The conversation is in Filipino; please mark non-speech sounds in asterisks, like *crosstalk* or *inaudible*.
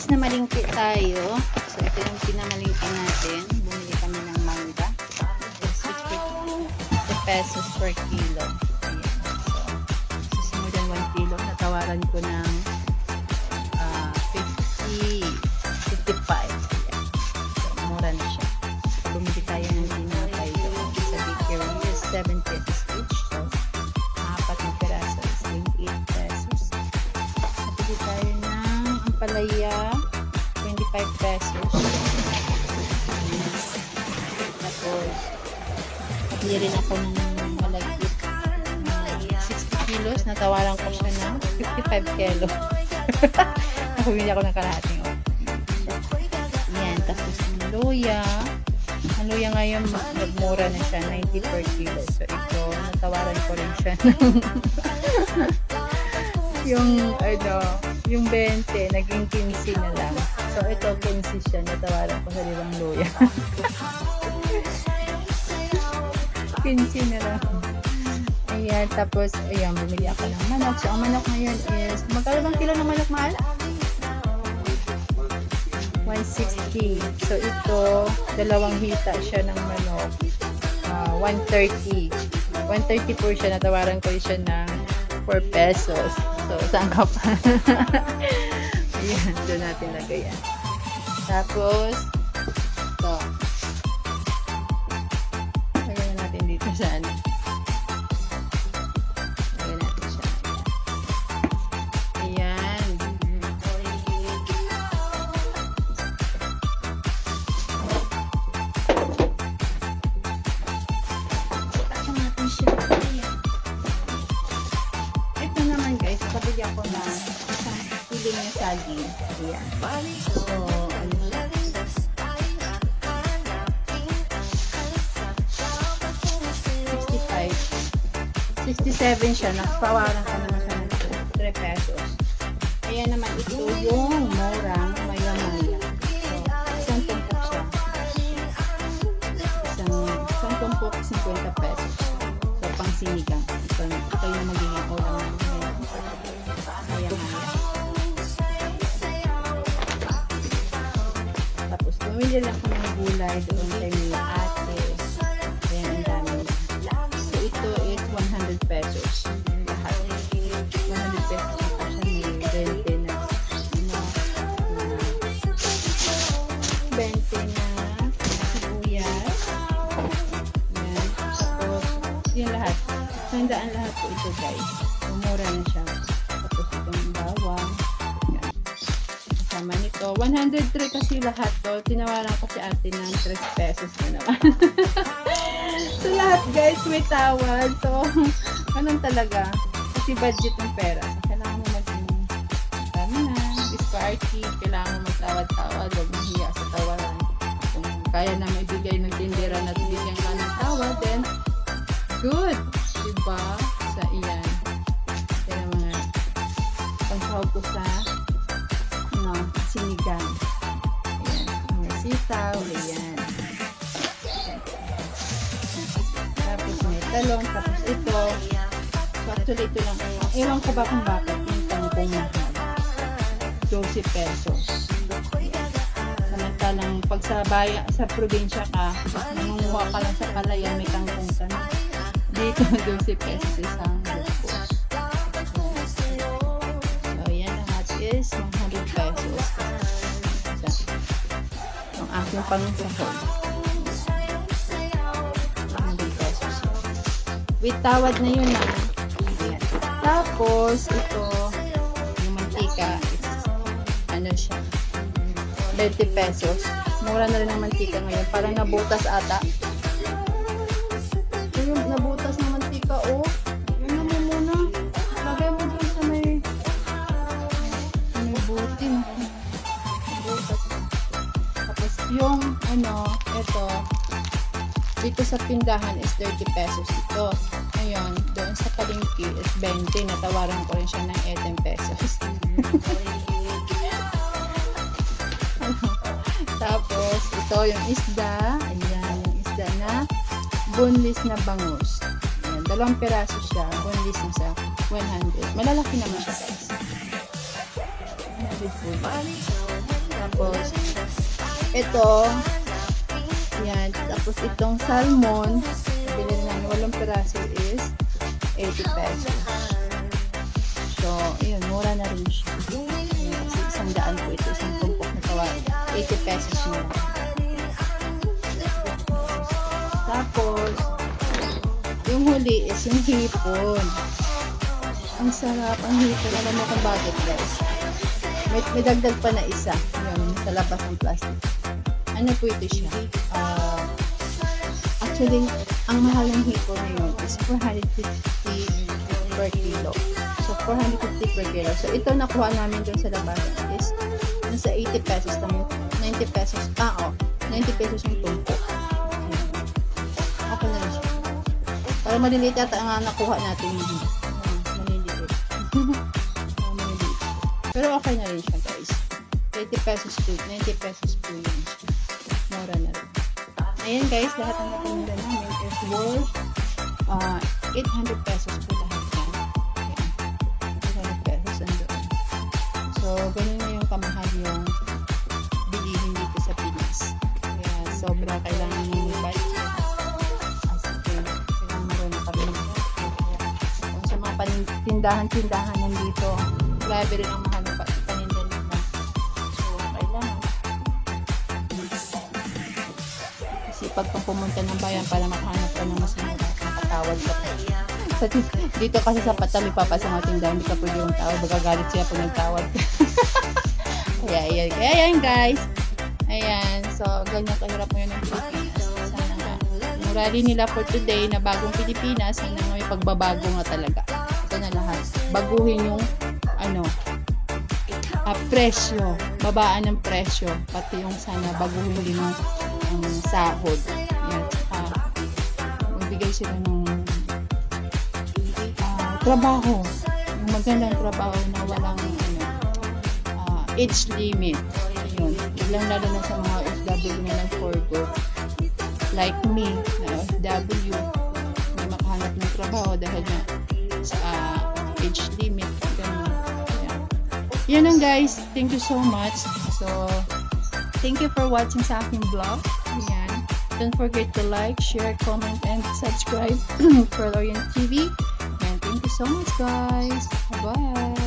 guys, namalingki tayo. So, ito yung pinamalingki natin. Bumili kami ng mangga. It's 50 pesos per kilo. Ayan. So, more than 1 kilo. Natawaran ko ng ampalaya, 25 pesos. Tapos, bili rin ako ng malagkit. Ah, 60 kilos, natawaran ko siya ng 55 kilo. Nakabili ako ng kalahating. oh. Yan, tapos yung luya. Ang luya ngayon, nagmura na siya, 90 per. So, ito, natawaran ko rin siya ng *laughs* yung ano, yung 20, naging 15 na lang. So, ito, 15 siya. Natawaran ko sa lilang luya. *laughs* 15 na lang. Ayan, tapos, ayan, bumili ako ng manok. So, ang manok ngayon is, magkano bang kilo ng manok, mahal? 160. So, ito, dalawang hita siya ng manok. Ah, 130. 130 po siya. Natawaran ko siya ng 4 pesos. So, saan ka pa? Ayan, doon natin lagay yan. Tapos, ito. Lagyan na natin dito sa ano. Pabili ako isang piling na saging. Ayan. So, siya? 65. 67 siya. Nakapawaran ko naman siya ng 3 pesos. Ayan naman ito yung murang maya-maya. So, isang tumpok siya. Isang, isang tumpok, 50 pesos. So, pang sinigang. Ito, ito yung magiging bumili lang ako ng gulay doon kay Mia Ate. Ayan, ang dami. So, ito is 100 pesos. Lahat. 100 pesos na pa siya may 20 na, ano, na 20 na sibuyas. Ayan. Tapos, lahat. Sandaan lahat po ito, guys. So, mura na siya. Tapos, itong bawang. Ayan. Kasama nito. 103 kasi lahat to. Tinawaran ko si ate ng 3 pesos na naman. *laughs* so, lahat guys, may tawad. So, *laughs* ganun talaga. Kasi budget ng pera. So, kailangan mo maging dami na. This party, kailangan mo magtawad-tawad. Huwag mahiya sa tawaran. Kung kaya na maibigay ng tindera na bigyan ka ng tawad, then good. Diba? Sa iyan. Kaya mga pangsahog ko sa Sitaw. Ayan. Tapos may talong. Tapos ito. So actually ito lang. Ewan ko ba kung bakit yung kangkong mahal. 12 pesos. Samantalang pag sa bayan, sa probinsya ka, nangunguha ka lang sa palayan, may kangkong ka na. Dito, *laughs* 12 pesos isang ang aking pangsahod. 100 pesos. With tawad na yun na. Ayan. Tapos, ito, yung mantika, ano siya, 20 pesos. Mura na rin ang mantika ngayon. Parang nabutas ata. Ito yung nabutas yung, ano, ito, dito sa pindahan is 30 pesos ito. Ngayon, doon sa palengke is 20. Natawaran ko rin siya ng 18 pesos. *laughs* Tapos, ito yung isda. Ayan, yung isda na boneless na bangus. Ayan, dalawang peraso siya. Boneless na sa 100. Malalaki naman siya guys. 100 po. Tapos, ito, yan. Tapos itong salmon, binili namin walong piraso is 80 pesos. So, yun, mura na rin siya. Ayan, kasi isang daan po ito, isang tumpok na tawa. 80 pesos na. Tapos, yung huli is yung hipon. Ang sarap, ang hipon. Alam mo kung bakit guys. May, may dagdag pa na isa. Yun, sa labas ng plastic. Ano po ito siya? Ah, actually, ang mahal ng hipon ngayon is 450 per kilo. So, 450 per kilo. So, ito nakuha namin dun sa labas is nasa 80 pesos lang yun. 90 pesos. Ah, oh. 90 pesos yung tumpo. Okay na rin siya. Para maliliit yata ang nakuha natin yun. Ayan, maliliit. Maliliit. *laughs* Pero okay na rin siya, guys. 80 pesos po. 90 pesos po yun. Mura na rin. Ayan, guys. Lahat ng natinda namin is worth ah 800 pesos po lahat yan. Ayan. 800 pesos andun. So, ganun na yung kamahal yung bilihin dito sa Pinas. Kaya sobra kailangan may budget. As in, kailangan marunong kami. Kung sa mga tindahan-tindahan nandito, grabe rin ang pag pumunta ng bayan para makahanap ka ng mas makatawad ka. Sa *laughs* dito kasi sa Patami, papa sa mga tindahan, hindi ka pwede yung tawad. Magagalit siya pag nagtawad ka. *laughs* Kaya ayan. Kaya ayan guys. Ayan. So, ganyan kahirap ngayon ng Pilipinas. Sana nga. Murali nila for today na bagong Pilipinas. Sana may pagbabago nga talaga. Ito na lahat. Baguhin yung ano, ah, presyo. Babaan ng presyo. Pati yung sana baguhin din ang sahod. Yan. Saka, magbigay sila ng ah, trabaho. Yung magandang trabaho na walang ano, ah, age limit. Yun. Biglang lalo na sa mga OFW na nag-forgo. Like me, na OFW, na makahanap ng trabaho dahil na sa ah, age limit. Ganun. Yun lang guys. Thank you so much. So, thank you for watching sa aking vlog. Ayan. Don't forget to like, share, comment, and subscribe *clears throat* for Orient TV. And thank you so much guys. Bye!